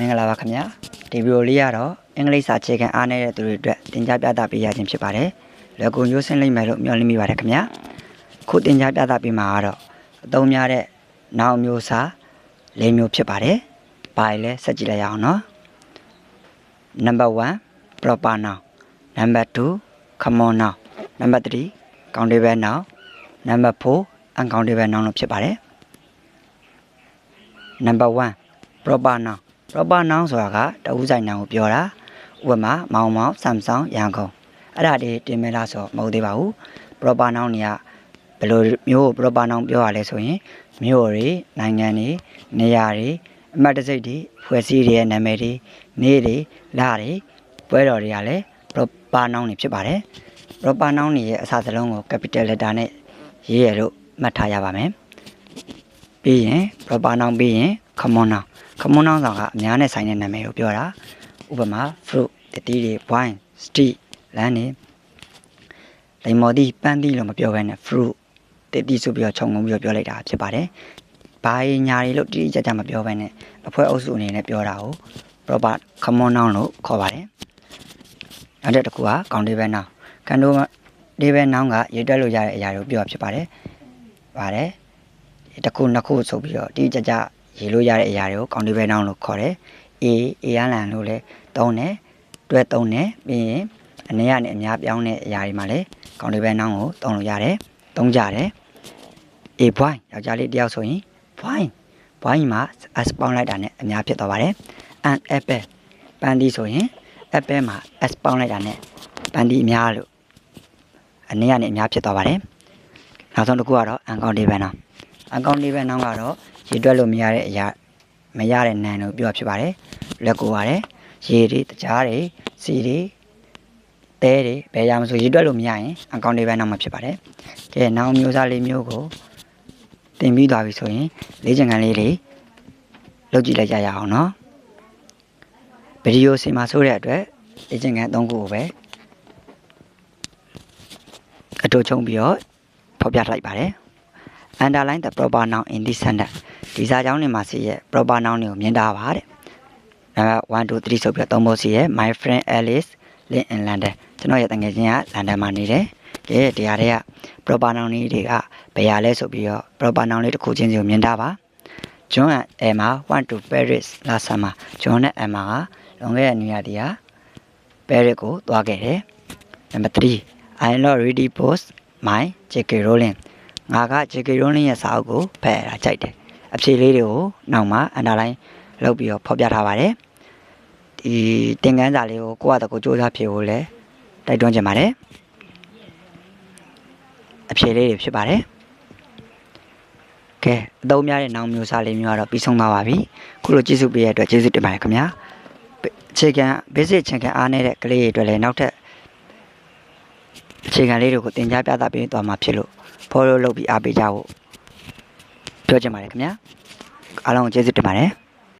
မင်္ဂလာပါခင်ဗျာဒီဗီဒီယိုလေးကတော့အင်္ဂလိပ်စာအခြေခံအားနည်းတဲ့သူတွေအတွက်သင်ကြားပြသပေးရခြင်းဖြစ်ပါတယ်လွယ်ကူရိုးစင်းလိမ့်မယ်လို့မျှော်လင့်မိပါတယ်ခင်ဗျာခုသင်ကြားပြသပေးမှာကတော့အသုံးများတဲ့နောက်မျိုးစာ၄မျိုးဖြစ်ပါတယ်ပါရလဲဆက်ကြည့်လိုက်ရအောင်နော် number 1 proper noun number 2 common noun number 3 countable noun number 4 uncountable noun လို့ဖြစ်ပါတယ် number 1 proper noun proper noun ဆိုတာကတဦးဆိုင်နာကိုပြောတာဥပမာမောင်မောင်ဆမ်ဆောင်ရန်ကုန်အဲ့ဒါတွေတင်မဲလားဆိုမဟုတ်သေးပါဘူး proper noun တွေကဘယ်လိုမျိုးကို proper noun ပြောရလဲဆိုရင်မြို့တွေနိုင်ငံတွေနေရာတွေအမှတ်တစိတ်တွေဖွဲ့စည်းတွေရဲ့နာမည်တွေနေ့တွေလတွေပွဲတော်တွေကလည်း proper noun တွေဖြစ်ပါတယ် proper noun တွေရဲ့အစစလုံးကို capital letter နဲ့ရေးရလို့မှတ်ထားရပါမယ် ပြီးရင် proper noun ပြီးရင် common noun common noun ဆိုတာကအများနဲ့ဆိုင်တဲ့နာမည်ကိုပြောတာဥပမာ fruit တတိတွေ wine street လမ်းတွေလိမ္မော်တိပန်းတိလို့မပြောဘဲနဲ့ fruit တတိဆိုပြီးတော့ခြုံငုံပြီးတော့ပြောလိုက်တာဖြစ်ပါတယ်ဘာရညာတွေလို့တိတိကျကျမပြောဘဲနဲ့အဖွဲအုပ်စုအနေနဲ့ပြောတာကို proper common noun လို့ခေါ်ပါတယ်နောက်တစ်ခုက countable noun countable noun ကရေးတွက်လို့ရတဲ့အရာတွေကိုပြောတာဖြစ်ပါတယ်ပါတယ် တစ်ခုနှစ်ခုဆိုပြီးတော့တိတိကျကျရေးလို့ရတဲ့အရာတွေကို countable noun လို့ခေါ်တယ် A A ရလန်လို့လည်းသုံးတယ်တွဲသုံးတယ်ပြီးရင်အနေရနဲ့အများပြောင်းတဲ့အရာတွေမှာလည်း countable noun ကိုသုံးလို့ရတယ်သုံးကြတယ် A point ယောက်ျားလေးတယောက်ဆိုရင် point point မှာ s ပေါင်းလိုက်တာနဲ့အများဖြစ်သွားပါတယ် an apple ပန်းဒီဆိုရင် apple မှာ s ပေါင်းလိုက်တာနဲ့ပန်းဒီအများလို့အနေရနဲ့အများဖြစ်သွားပါတယ်နောက်ဆုံးတစ်ခုကတော့ uncountable noun uncountable noun ကတော့ရေတွက်လို့မရတဲ့အရာမရတဲ့နာမ်လို့ပြောဖြစ်ပါတယ်လက်ကိုပါတယ်ရေတွေတကြားတွေစီတွေတဲတွေဘယ်ရမဆိုရေတွက်လို့မရရင် uncountable noun မှာဖြစ်ပါတယ်ကဲနောက်မျိုးစားလေးမျိုးကိုတင်ပြီးသွားပြီဆိုရင်လေးချင်ကန်လေးတွေလုပ်ကြည့်လိုက်ကြရအောင်နော်ဗီဒီယိုစီမှာဆိုတဲ့အတွက်လေးချင်ကန်၃ခုကိုပဲအတူချုံပြီးတော့ဖော်ပြလိုက်ပါတယ် underline the proper noun in this sentence ဒီစာကြောင်းတွေမှာစီရဲ့ proper noun တွေကိုမြင်တာပါတဲ့နံပါတ်1 2 3ဆိုပြီးတော့သုံးဖို့စီရဲ့ my friend Alice live in London ကျွန်တော်ရဲ့တငယ်ချင်းကလန်ဒန်မှာနေတယ်ကဲတရားတွေက proper noun လေးတွေကဘယ်ရလဲဆိုပြီးတော့ proper noun လေးတစ်ခုချင်းစီကိုမြင်တာပါ John and Emma went to Paris last summer John နဲ့ Emma ကလွန်ခဲ့တဲ့နေ့ရက်တည်းက Paris ကိုသွားခဲ့တယ် Number 3 I not ready post my J.K. Rowling ငါက J.K. Rowling ရဲ့စာအုပ်ကိုဖတ်ရတာကြိုက်တယ်အဖြေလေးတွေကိုနောက်မှာ underline လုပ်ပြီးတော့ဖော်ပြထားပါတယ်ဒီသင်ခန်းစာလေးကိုကိုယ့်အတကိုစူးစမ်းဖြေဖို့လည်းတိုက်တွန်းချင်ပါတယ်အဖြေလေးတွေဖြစ်ပါတယ်ကဲအသုံးများတဲ့နောင်မျိုးစားလေးမျိုးကတော့ပြီးဆုံးသွားပါပြီခုလိုကျေးဇူးပေးရတဲ့အတွက်ကျေးဇူးတင်ပါတယ်ခင်ဗျာအခြေခံ basic အခြေခံအားနည်းတဲ့ကလေးတွေအတွက်လည်းနောက်ထပ် အခြေခံလေးတွေကိုသင်ကြားပြသပေးသွားမှာဖြစ်လို့ follow လုပ်ပြီးအားပေးကြဖို့ပြောချင်ပါတယ်ခင်ဗျာအားလုံးကိုကျေးဇူးတင်ပါတယ်